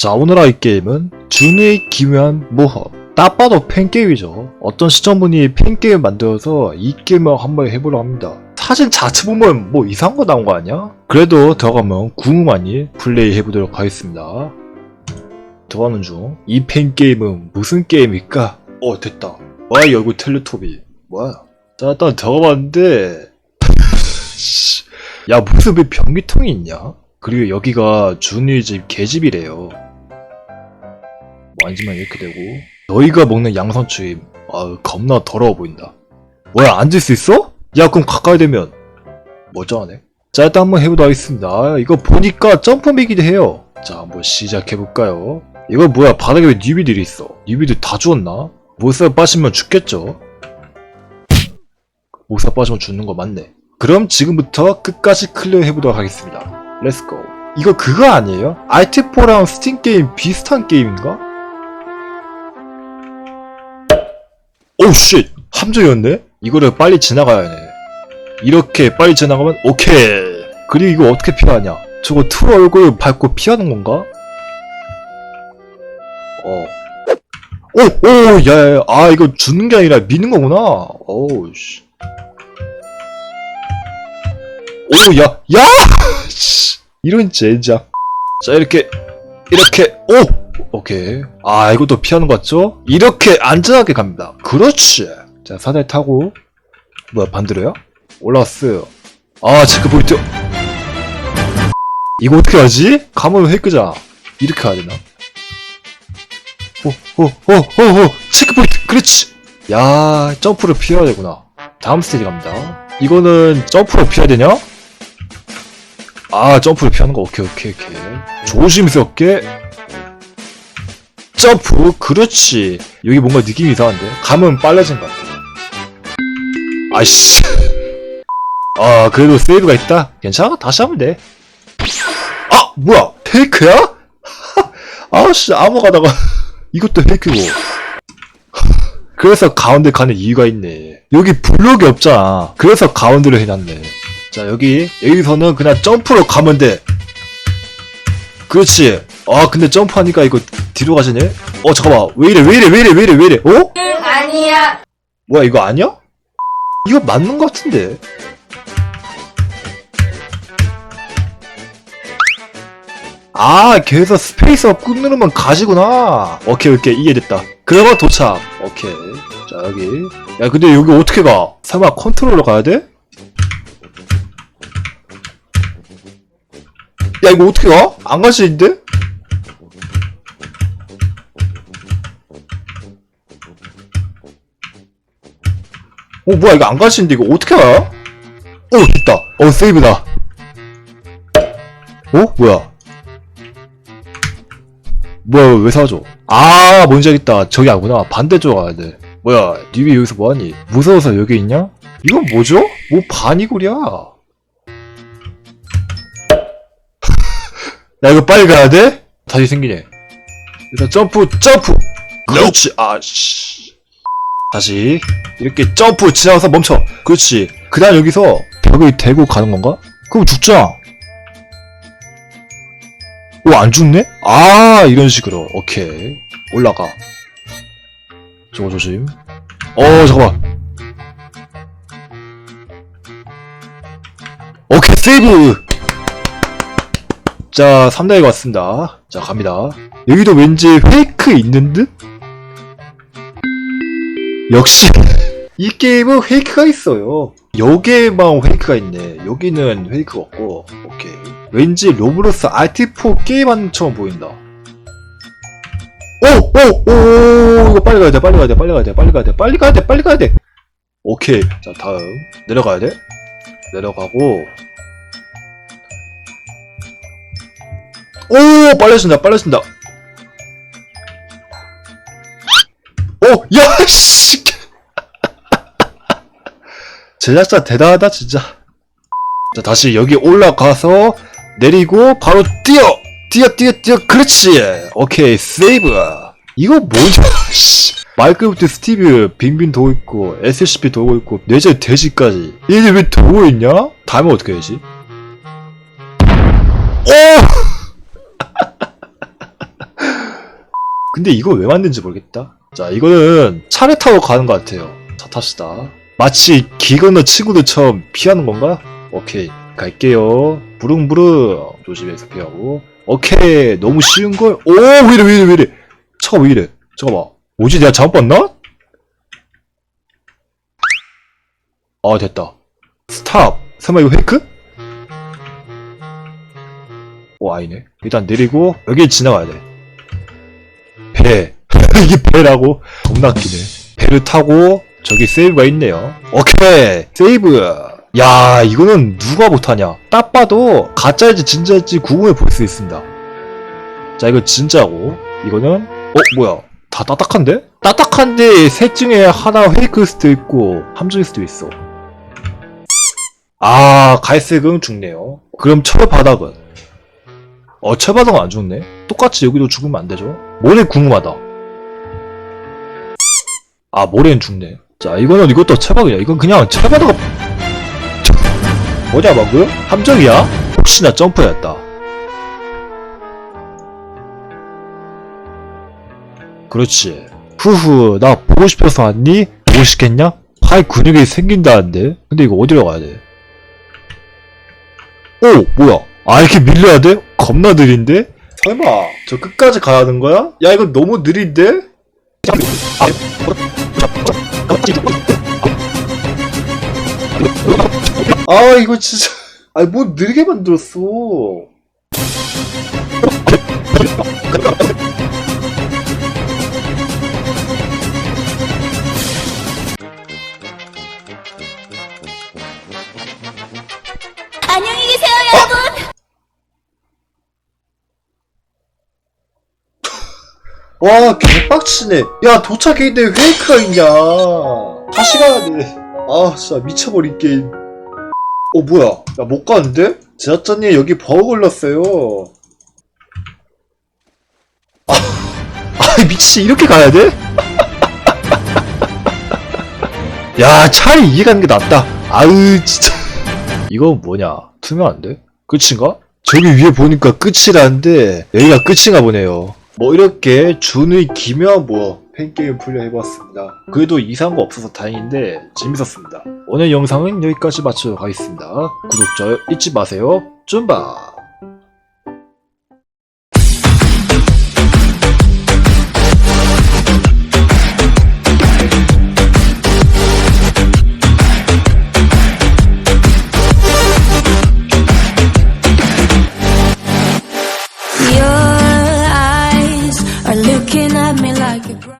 자 오늘 할 게임은 준의 기묘한 모험. 딱 봐도 팬게임이죠. 어떤 시청분이 팬게임 만들어서 이 게임을 한번 해보려 합니다. 사진 자체 보면 뭐 이상한 거 나온 거 아니야? 그래도 들어가면 궁금하니 플레이 해보도록 하겠습니다. 들어가는 중. 이 팬게임은 무슨 게임일까? 어 됐다. 와 여기 텔레토비. 뭐야? 자 일단 들어가봤는데. 씨, 야 무슨 왜 변기통이 있냐? 그리고 여기가 준이 집 개집이래요. 뭐 앉으면 이렇게 되고 너희가 먹는 양상추임 아 겁나 더러워 보인다. 뭐야 앉을 수 있어? 야 그럼 가까이 되면 멀쩡하네. 자 일단 한번 해보도록 하겠습니다. 이거 보니까 점프미기도 해요. 자 한번 시작해볼까요? 이거 뭐야 바닥에 왜 뉴비들이 있어? 뉴비들 다 죽었나? 못살 빠지면 죽겠죠? 못살 빠지면 죽는 거 맞네. 그럼 지금부터 끝까지 클리어 해보도록 하겠습니다. 렛츠고. 이거 그거 아니에요? 알트4랑 스팀 게임 비슷한 게임인가? 오우 쉣! 함정이었네? 이거를 빨리 지나가야 해. 이렇게 빨리 지나가면 오케이! 그리고 이거 어떻게 피하냐? 저거 트루 얼굴 밟고 피하는 건가? 어. 오! 오! 야, 야, 아, 이거 죽는 게 아니라 미는 거구나. 오우, 씨. 오, 야, 야! 씨, 이런 젠장. 자, 이렇게, 이렇게, 오! 오케이. 아, 이것도 피하는 거 같죠? 이렇게 안전하게 갑니다. 그렇지. 자, 사다리 타고, 뭐야, 반대로요? 올라왔어요. 아, 체크포인트. 이거 어떻게 하지? 가면 획크자. 이렇게 해야 되나? 오, 오, 오, 오, 오, 체크포인트. 그렇지. 야, 점프를 피해야 되구나. 다음 스테이지 갑니다. 이거는 점프로 피해야 되냐? 아 점프를 피하는 거 오케이 오케이 오케이 조심스럽게 점프 그렇지. 여기 뭔가 느낌이 이상한데? 감은 빨라진 것 같아. 아이씨. 아 그래도 세이브가 있다? 괜찮아? 다시 하면 돼아 뭐야? 페이크야? 아씨 아무 가다가. 이것도 페이크고. 그래서 가운데 가는 이유가 있네. 여기 블록이 없잖아. 그래서 가운데로 해놨네. 자 여기 여기서는 그냥 점프로 가면 돼. 그렇지. 아 근데 점프하니까 이거 뒤로 가지네 어 잠깐만 왜 이래 왜 이래 왜 이래 왜 이래 왜 이래 어? 아니야. 뭐야 이거 아니야? 이거 맞는 것 같은데 아 걔에서 스페이스업 꾹 누르면 가지구나 오케이 오케이 이해됐다 그러면 도착 오케이 자 여기 야 근데 여기 어떻게 가 설마 컨트롤러 가야 돼? 야 이거 어떻게 가? 안 갈 수 있는데? 어 뭐야 이거 안 있는데 이거 어떻게 가? 오 됐다. 어 세이브다. 어? 뭐야? 뭐야 왜 사줘 아 뭔지 알겠다. 저기 아구나. 반대쪽 가야 돼. 뭐야 니비 여기서 뭐하니? 무서워서 여기 있냐? 이건 뭐죠? 뭐 반이골이야. 야 이거 빨리 가야 돼? 다시 생기네. 일단 점프 점프! 그렇지. 아씨 다시. 이렇게 점프 지나가서 멈춰. 그렇지. 그 다음 여기서 벽을 대고 가는 건가? 그럼 죽잖아 오안 죽네? 아 이런 식으로. 오케이. 올라가. 저거 조심. 어 잠깐만. 오케이 세이브! 자 3단계 왔습니다. 자 갑니다. 여기도 왠지 페이크 있는 듯? 역시. 이 게임은 페이크가 있어요. 여기에만 페이크가 있네. 여기는 페이크가 없고. 오케이. 왠지 로브로스 RT4 게임하는 처럼 보인다. 오 오 오! 이거 빨리 가야 돼 빨리 가야 돼 빨리 가야 돼 빨리 가야 돼 빨리 가야 돼 빨리 가야 돼. 오케이. 자 다음. 내려가야 돼. 내려가고. 오! 빨라진다 빨라진다 오 야 씨. 제작자 대단하다 진짜. 자 다시 여기 올라가서 내리고 바로 뛰어! 뛰어 뛰어 뛰어. 그렇지. 오케이 세이브. 이거 씨. 마이크로프트 스티브 빙빙 도고 있고 SCP 도고 있고 뇌절 돼지까지. 얘네 왜 도고 있냐? 다음에 어떻게 해야지? 오! 근데 이거 왜 만든지 모르겠다. 자, 이거는 차를 타고 가는 것 같아요. 자, 탑시다. 마치 길 건너 친구들처럼 피하는 건가? 오케이. 갈게요. 부릉부릉. 조심해서 피하고. 오케이. 너무 쉬운 걸. 오, 왜 이래, 왜 이래, 왜 이래. 차가 왜 이래. 잠깐만. 뭐지? 내가 잘못 봤나? 아, 됐다. 스탑. 설마 이거 페이크? 오, 아니네. 일단 내리고, 여기 지나가야 돼. 배. 이게 배라고? 겁나 기네. 배를 타고, 저기 세이브가 있네요. 오케이! 세이브! 야, 이거는 누가 못하냐. 딱 봐도, 가짜일지 진짜일지 구분해 볼 수 있습니다. 자, 이거 진짜고, 이거는, 어, 뭐야. 다 딱딱한데? 딱딱한데, 셋 중에 하나 페이크일 수도 있고, 함정일 수도 있어. 아, 갈색은 죽네요. 그럼 철바닥은? 어, 철바닥은 안 죽네? 똑같이 여기도 죽으면 안 되죠? 모래 궁금하다. 아, 모래는 죽네. 자, 이거는 이것도 철바닥이야. 이건 그냥 철바닥, 뭐냐, 방금? 함정이야? 혹시나 점프였다. 그렇지. 후후, 나 보고 싶어서 왔니? 보고 싶겠냐? 팔 근육이 생긴다는데? 근데 이거 어디로 가야 돼? 오! 뭐야? 아, 이렇게 밀려야 돼? 겁나 느린데? 설마, 저 끝까지 가야 하는 거야? 야, 이거 너무 느린데? 아, 이거 진짜. 아니, 뭐 느리게 만들었어. 와, 개빡치네. 야, 도착했는데 왜 페이크가 있냐. 다시 가야 돼. 아, 진짜 미쳐버린 게임. 어, 뭐야. 야, 못 가는데? 제작자님, 여기 버그 걸렸어요. 아, 아, 미치, 이렇게 가야 돼? 야, 차라리 이해 가는 게 낫다. 아으, 진짜. 이건 뭐냐? 투명한데? 끝인가? 저기 위에 보니까 끝이라는데, 여기가 끝인가 보네요. 뭐 이렇게 준의 기묘한 뭐 팬게임 플레이 해봤습니다. 그래도 이상한 거 없어서 다행인데 재밌었습니다. 오늘 영상은 여기까지 마치도록 하겠습니다. 구독, 좋아요 잊지 마세요. 쭌바!